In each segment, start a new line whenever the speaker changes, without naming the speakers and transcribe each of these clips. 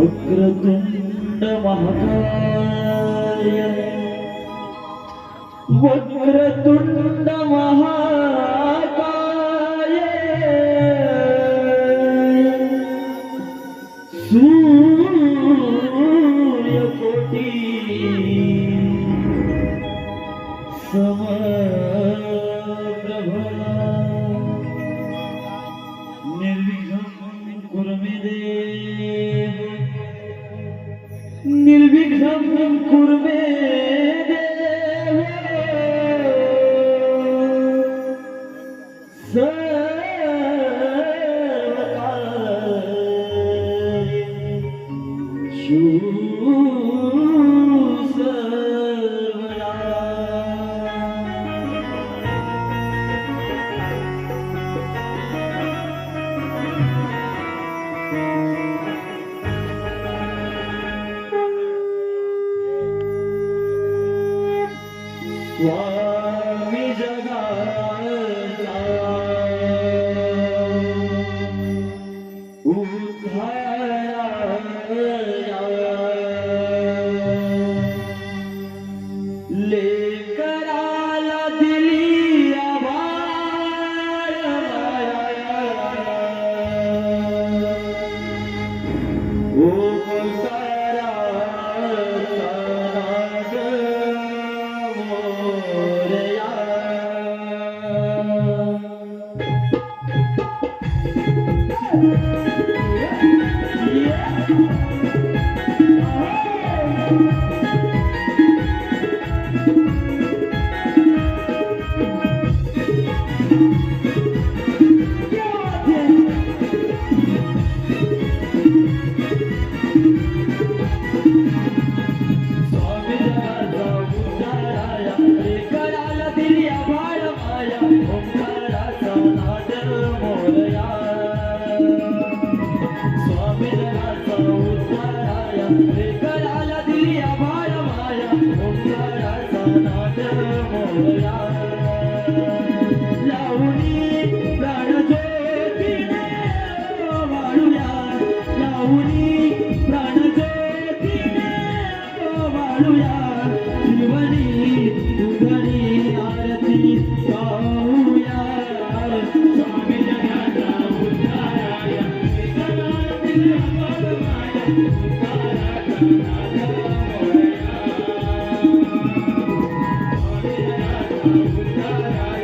वक्रतुंड महाकाय वक्रतुंड महाकाय Hare Hare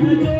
Thank you.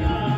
Yeah.